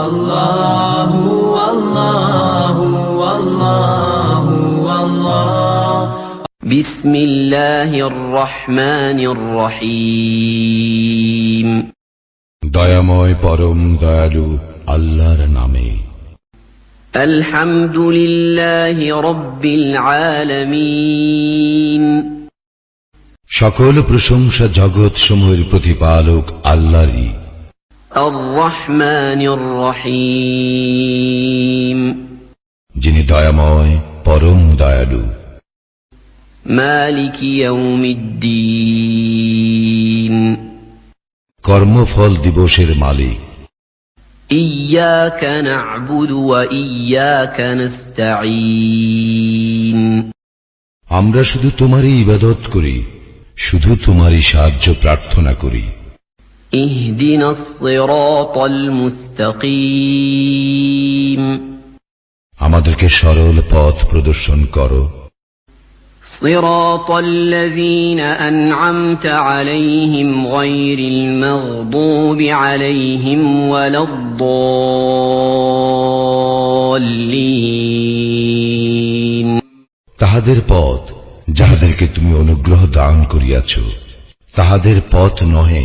আল্লাহু আল্লাহু আল্লাহু আল্লাহ بسم الله الرحمن الرحيم দয়াময় পরম দয়ালু আল্লাহর নামে الحمد لله رب العالمين সকল প্রশংসা জগৎ সমূহের প্রতিপালক আল্লাহরই الرحمن الرحيم যিনি দয়াময় পরম দয়ালু مالك يوم الدين কর্মফল দিবসের মালিক إياك نعبد وإياك نستعين আমরা শুধু তোমারই ইবাদত করি শুধু তোমারই সাহায্য প্রার্থনা করি اهدنا الصراط المستقيم আমাদেরকে সরল পথ প্রদর্শন করো صراط الذين أنعمت عليهم غير المغضوب عليهم ولا الضالين তাহাদের পথ যাহাদেরকে তুমি অনুগ্রহ দান করিয়াছ তাহাদের পথ নহে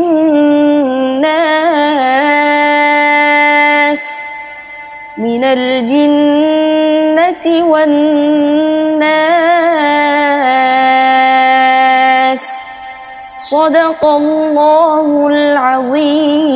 الجنة والناس. صدق الله العظيم.